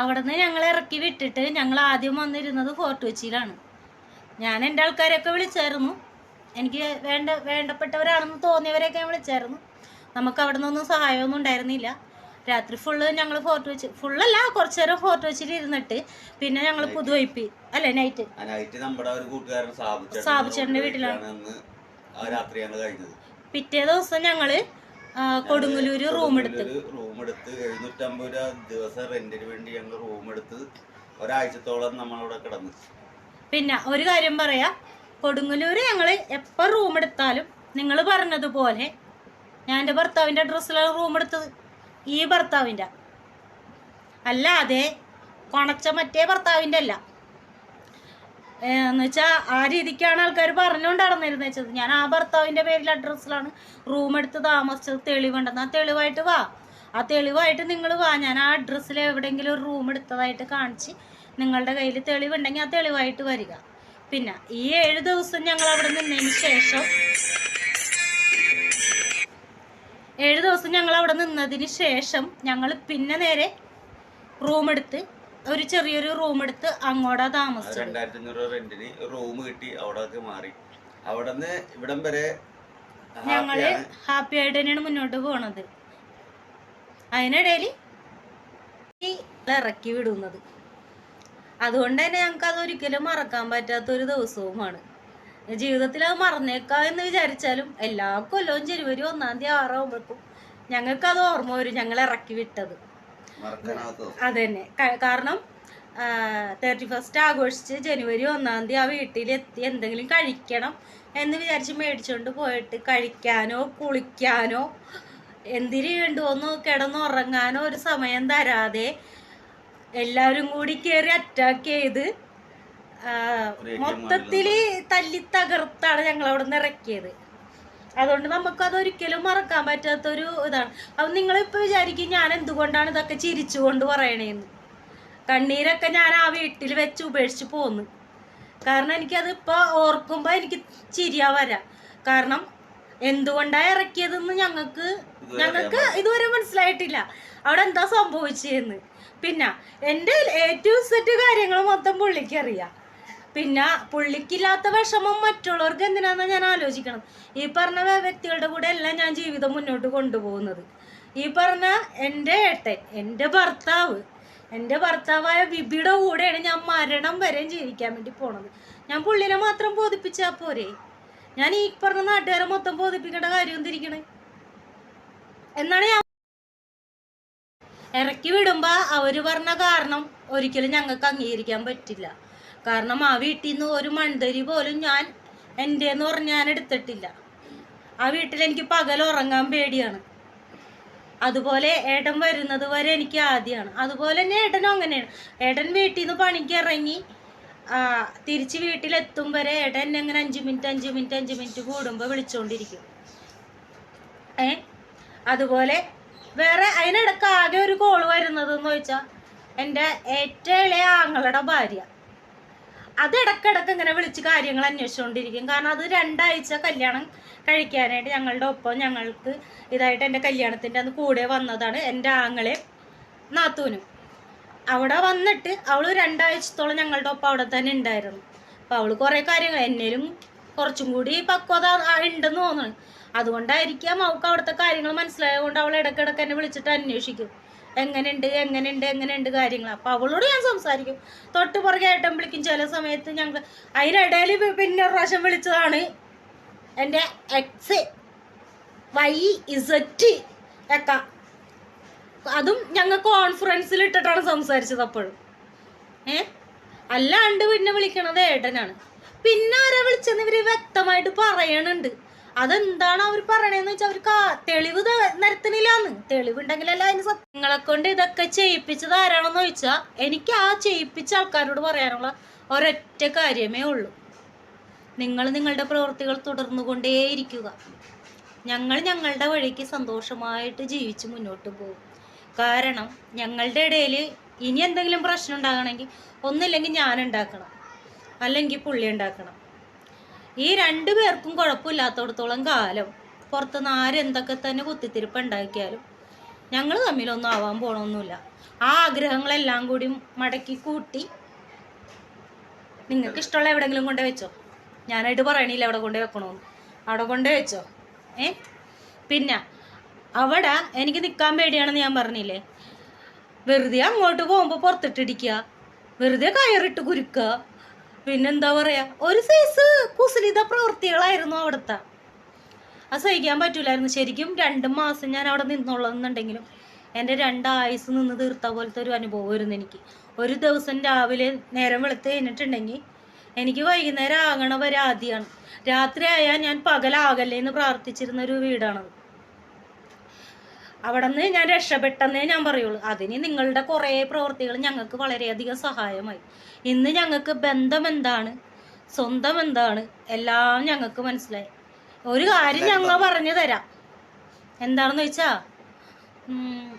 അവിടെ നിന്ന് ഞങ്ങൾ ഇറക്കി വിട്ടിട്ട് ഞങ്ങൾ ആദ്യം വന്നിരുന്നത് ഫോർട്ട് കൊച്ചിയിലാണ്. ഞാൻ എന്റെ ആൾക്കാരെയൊക്കെ വിളിച്ചായിരുന്നു. എനിക്ക് വേണ്ട വേണ്ടപ്പെട്ടവരാണെന്ന് തോന്നിയവരെയൊക്കെ ഞാൻ വിളിച്ചായിരുന്നു. നമുക്ക് അവിടെ നിന്നൊന്നും സഹായമൊന്നും ഉണ്ടായിരുന്നില്ല. രാത്രി ഫുള്ള് ഞങ്ങൾ ഫോർട്ട് വെച്ച് ഫുള്ളല്ല കുറച്ചു നേരം ഫോർട്ട് വെച്ചിൽ ഇരുന്നിട്ട് പിന്നെ ഞങ്ങൾ പുതുവൈപ്പി അല്ലെ നൈറ്റ് സാബിച്ചേട്ടന്റെ വീട്ടിലാണ്. പിറ്റേ ദിവസം ഞങ്ങൾ കൊടുങ്ങല്ലൂര് റൂം എടുത്ത്. റൂം എടുത്ത് എഴുന്നൂറ്റമ്പത് രൂപ ദിവസം റെന്റിന് വേണ്ടി ഞങ്ങൾ റൂം എടുത്ത് ഒരാഴ്ചത്തോളം നമ്മളവിടെ കിടന്നു. പിന്നെ ഒരു കാര്യം പറയാ കൊടുങ്ങല്ലൂര് ഞങ്ങൾ എപ്പോൾ റൂം എടുത്താലും നിങ്ങൾ പറഞ്ഞതുപോലെ ഞാൻ എന്റെ ഭർത്താവിന്റെ അഡ്രസ്സിലാണ് റൂം എടുത്തത്. ഈ ഭർത്താവിന്റെ. അല്ലാതെ കൊണച്ച മറ്റേ ഭർത്താവിന്റെ അല്ല. എന്ന് വെച്ചാൽ ആ രീതിക്കാണ് ആൾക്കാർ പറഞ്ഞുകൊണ്ട് നടന്നിരുന്നത് വെച്ചത്. ഞാൻ ആ ഭർത്താവിന്റെ പേരിൽ അഡ്രസ്സിലാണ് റൂം എടുത്ത് താമസിച്ചത്. തെളിവുണ്ടെന്ന്. ആ തെളിവായിട്ട് വാ. ആ തെളിവായിട്ട് നിങ്ങൾ വാ. ഞാൻ ആ അഡ്രസ്സിൽ എവിടെയെങ്കിലും ഒരു റൂം എടുത്തതായിട്ട് കാണിച്ച് നിങ്ങളുടെ കയ്യിൽ തെളിവുണ്ടെങ്കിൽ ആ തെളിവായിട്ട് വരിക. പിന്നെ ഈ ഏഴ് ദിവസം ഞങ്ങൾ അവിടെ നിന്നതിന് ശേഷം ഏഴ് ദിവസം ഞങ്ങൾ അവിടെ നിന്നതിന് ശേഷം ഞങ്ങൾ പിന്നെ നേരെ റൂം എടുത്ത് ഒരു ചെറിയൊരു റൂം എടുത്ത് അങ്ങോട്ടാ താമസിച്ചത്. രണ്ടായിരത്തി അഞ്ഞൂറ് റെന്റിന് റൂം കിട്ടി അവിടെ മാറി. അവിടെ നിന്ന് ഇവിടം വരെ ഞങ്ങൾ ഹാപ്പി ആയിട്ട് തന്നെയാണ് മുന്നോട്ട് പോണത്. അതിനിടയിൽ ഇറക്കി വിടുന്നത്. അതുകൊണ്ട് തന്നെ ഞങ്ങൾക്ക് അതൊരിക്കലും മറക്കാൻ പറ്റാത്ത ഒരു ദിവസവുമാണ്. ജീവിതത്തിൽ അത് മറന്നേക്കാം എന്ന് വിചാരിച്ചാലും എല്ലാ കൊല്ലവും ജനുവരി ഒന്നാം തീയതി ആറാകുമ്പോഴേക്കും ഞങ്ങൾക്ക് അത് ഓർമ്മ വരും ഞങ്ങൾ ഇറക്കി വിട്ടത്. അതന്നെ. തന്നെ കാരണം തേർട്ടി ഫസ്റ്റ് ആഘോഷിച്ച് ജനുവരി ഒന്നാം തീയതി ആ വീട്ടിലെത്തി എന്തെങ്കിലും കഴിക്കണം എന്ന് വിചാരിച്ച് മേടിച്ചുകൊണ്ട് പോയിട്ട് കഴിക്കാനോ കുളിക്കാനോ എന്തിനു വേണ്ടുവോന്നോ കിടന്നുറങ്ങാനോ ഒരു സമയം തരാതെ എല്ലാവരും കൂടി കയറി അറ്റാക്ക് ചെയ്ത് മൊത്തത്തിൽ തല്ലി തകർത്താണ് ഞങ്ങൾ അവിടെ നിന്ന് ഇറക്കിയത്. അതുകൊണ്ട് നമുക്കത് ഒരിക്കലും മറക്കാൻ പറ്റാത്തൊരു ഇതാണ്. അപ്പം നിങ്ങളിപ്പോൾ വിചാരിക്കും ഞാൻ എന്തുകൊണ്ടാണ് ഇതൊക്കെ ചിരിച്ചുകൊണ്ട് പറയണേന്ന്? കണ്ണീരൊക്കെ ഞാൻ ആ വീട്ടിൽ വെച്ച് ഉപേക്ഷിച്ച് പോന്നു. കാരണം എനിക്കത് ഇപ്പോൾ ഓർക്കുമ്പോൾ എനിക്ക് ചിരിയാ വരാം. കാരണം എന്തുകൊണ്ടാണ് ഇറക്കിയതെന്ന് ഞങ്ങൾക്ക് ഞങ്ങൾക്ക് ഇതുവരെ മനസ്സിലായിട്ടില്ല. അവിടെ എന്താ സംഭവിച്ചതെന്ന് പിന്നെ എന്റെ എ ടു സെറ്റ് കാര്യങ്ങൾ മൊത്തം പുള്ളിക്ക് അറിയാം. പിന്നെ പുള്ളിക്കില്ലാത്ത വിഷമം മറ്റുള്ളവർക്ക് എന്തിനാന്ന് ഞാൻ ആലോചിക്കണം. ഈ പറഞ്ഞ വ്യ- വ്യക്തികളുടെ കൂടെ എല്ലാം ഞാൻ ജീവിതം മുന്നോട്ട് കൊണ്ടുപോകുന്നത്. ഈ പറഞ്ഞ എന്റെ ഏട്ടൻ എന്റെ ഭർത്താവ് എന്റെ ഭർത്താവായ ബിബിയുടെ കൂടെയാണ് ഞാൻ മരണം വരെയും ജീവിക്കാൻ വേണ്ടി പോണത്. ഞാൻ പുള്ളിനെ മാത്രം ബോധിപ്പിച്ചാൽ പോരെ? ഞാൻ ഈ പറഞ്ഞ നാട്ടുകാരെ മൊത്തം ബോധിപ്പിക്കേണ്ട കാര്യം എന്തിരിക്കണേ? എന്നാണ് ഞാൻ ഇറക്കി വിടുമ്പോൾ അവർ പറഞ്ഞ കാരണം ഒരിക്കലും ഞങ്ങൾക്ക് അംഗീകരിക്കാൻ പറ്റില്ല. കാരണം ആ വീട്ടിൽ നിന്ന് ഒരു മൺതരി പോലും ഞാൻ എന്റെ എന്ന് പറഞ്ഞ് ഞാൻ എടുത്തിട്ടില്ല. ആ വീട്ടിൽ എനിക്ക് പകൽ ഉറങ്ങാൻ പേടിയാണ്. അതുപോലെ ഏട്ടൻ വരുന്നത് വരെ എനിക്ക് ആദ്യമാണ് അതുപോലെ തന്നെ ഏട്ടനും അങ്ങനെയാണ്. ഏട്ടൻ വീട്ടിൽ നിന്ന് പണിക്ക് ഇറങ്ങി തിരിച്ച് വീട്ടിലെത്തും വരെ ഏട്ടൻ എന്നെ അങ്ങനെ അഞ്ച് മിനിറ്റ് അഞ്ച് മിനിറ്റ് അഞ്ച് മിനിറ്റ് കൂടുമ്പോൾ വിളിച്ചുകൊണ്ടിരിക്കും ഏ? അതുപോലെ വേറെ അതിനിടക്ക് ആകെ ഒരു കോൾ വരുന്നതെന്ന് ചോദിച്ചാൽ എന്റെ ഏറ്റവും ഇളയ ആങ്ങളുടെ ഭാര്യ. അത് ഇടക്കിടക്ക് ഇങ്ങനെ വിളിച്ച് കാര്യങ്ങൾ അന്വേഷിച്ചുകൊണ്ടിരിക്കും കാരണം അത് രണ്ടാഴ്ച കല്യാണം കഴിക്കാനായിട്ട് ഞങ്ങളുടെ ഒപ്പം ഞങ്ങൾക്ക് ഇതായിട്ട് എന്റെ കല്യാണത്തിന്റെ അന്ന് കൂടെ വന്നതാണ് എന്റെ ആങ്ങളെ നാത്തൂനും. അവിടെ വന്നിട്ട് അവൾ രണ്ടാഴ്ചത്തോളം ഞങ്ങളുടെ ഒപ്പം അവിടെ തന്നെ ഉണ്ടായിരുന്നു. അപ്പോൾ അവൾ കുറേ കാര്യങ്ങൾ എന്നേലും കുറച്ചും കൂടി പക്വത ഉണ്ടെന്ന് തോന്നുന്നു. അതുകൊണ്ടായിരിക്കാം അവൾക്ക് അവിടുത്തെ കാര്യങ്ങൾ മനസ്സിലായതുകൊണ്ട് അവൾ ഇടയ്ക്കിടയ്ക്ക് എന്നെ വിളിച്ചിട്ട് അന്വേഷിക്കും. എങ്ങനെയുണ്ട് എങ്ങനെയുണ്ട് എങ്ങനെയുണ്ട് കാര്യങ്ങൾ. അപ്പോൾ അവളോട് ഞാൻ സംസാരിക്കും. തൊട്ട് പുറകെ ഏട്ടൻ വിളിക്കും ചില സമയത്ത് ഞങ്ങൾ അതിനിടയിൽ പിന്നെ ഒരു പ്രാവശ്യം വിളിച്ചതാണ്. എന്റെ എക്സ് വൈ ഇസറ്റ് ഒക്കെ. അതും ഞങ്ങൾ കോൺഫറൻസിൽ ഇട്ടിട്ടാണ് സംസാരിച്ചത് അപ്പോഴും. ഏ? അല്ലാണ്ട് പിന്നെ വിളിക്കണത് ഏട്ടനാണ്. പിന്നെ ആരാ വിളിച്ചെന്ന് ഇവർ വ്യക്തമായിട്ട് പറയണുണ്ട്. അതെന്താണ് അവർ പറയണേന്ന് വെച്ചാൽ അവർക്ക് തെളിവ് നിരത്തണില്ലാന്ന്. തെളിവുണ്ടെങ്കിലല്ല അതിന് സത്യങ്ങളെ കൊണ്ട് ഇതൊക്കെ ചെയ്യിപ്പിച്ചത് ആരാണെന്ന് ചോദിച്ചാൽ എനിക്ക് ആ ചെയ്യിപ്പിച്ച ആൾക്കാരോട് പറയാനുള്ള ഒരൊറ്റ കാര്യമേ ഉള്ളൂ. നിങ്ങൾ നിങ്ങളുടെ പ്രവൃത്തികൾ തുടർന്നു കൊണ്ടേയിരിക്കുക. ഞങ്ങൾ ഞങ്ങളുടെ വഴിക്ക് സന്തോഷമായിട്ട് ജീവിച്ച് മുന്നോട്ട് പോകും. കാരണം ഞങ്ങളുടെ ഇടയിൽ ഇനി എന്തെങ്കിലും പ്രശ്നം ഉണ്ടാകണമെങ്കിൽ ഒന്നില്ലെങ്കിൽ ഞാൻ ഉണ്ടാക്കണം. അല്ലെങ്കിൽ പുള്ളി ഉണ്ടാക്കണം. ഈ രണ്ടു പേർക്കും കുഴപ്പമില്ലാത്തടത്തോളം കാലം പുറത്തുനിന്ന് ആരെന്തൊക്കെ തന്നെ കുത്തിത്തിരിപ്പ് ഉണ്ടാക്കിയാലും ഞങ്ങൾ തമ്മിലൊന്നും ആവാൻ പോണമൊന്നുമില്ല ആ ആഗ്രഹങ്ങളെല്ലാം കൂടി മടക്കി കൂട്ടി നിങ്ങൾക്ക് ഇഷ്ടമുള്ള എവിടെങ്കിലും കൊണ്ടേ വെച്ചോ? ഞാനായിട്ട് പറയണില്ല അവിടെ കൊണ്ടേ വെക്കണമെന്ന് അവിടെ കൊണ്ടേ വെച്ചോ? ഏ? പിന്നെ അവിടെ എനിക്ക് നിൽക്കാൻ പേടിയാണെന്ന് ഞാൻ പറഞ്ഞില്ലേ? വെറുതെ അങ്ങോട്ട് പോകുമ്പോൾ പുറത്തിട്ടിടിക്കുക. വെറുതെ കയറിട്ട് കുരുക്കുക. പിന്നെന്താ പറയാ ഒരു സൈസ് കുസലിത പ്രവൃത്തികളായിരുന്നു അവിടുത്തെ. അത് സഹിക്കാൻ പറ്റൂലായിരുന്നു. ശരിക്കും രണ്ട് മാസം ഞാൻ അവിടെ നിന്നുള്ളതെന്നുണ്ടെങ്കിലും എന്റെ രണ്ടായുസ് നിന്ന് തീർത്ത പോലത്തെ ഒരു അനുഭവമായിരുന്നു എനിക്ക്. ഒരു ദിവസം രാവിലെ നേരം വെളുത്ത് കഴിഞ്ഞിട്ടുണ്ടെങ്കിൽ എനിക്ക് വൈകുന്നേരം ആകണ വരെ ആദ്യമാണ് രാത്രി ആയാൽ ഞാൻ പകലാകല്ലേ എന്ന് പ്രാർത്ഥിച്ചിരുന്ന ഒരു വീടാണത്. അവിടെ നിന്ന് ഞാൻ രക്ഷപ്പെട്ടെന്നേ ഞാൻ പറയുള്ളൂ. അതിന് നിങ്ങളുടെ കുറേ പ്രവൃത്തികൾ ഞങ്ങൾക്ക് വളരെയധികം സഹായമായി. ഇന്ന് ഞങ്ങൾക്ക് ബന്ധം എന്താണ്? സ്വന്തം എന്താണ്? എല്ലാം ഞങ്ങൾക്ക് മനസ്സിലായി. ഒരു കാര്യം ഞങ്ങൾ പറഞ്ഞു തരാം എന്താണെന്ന് വെച്ചാ ഉം,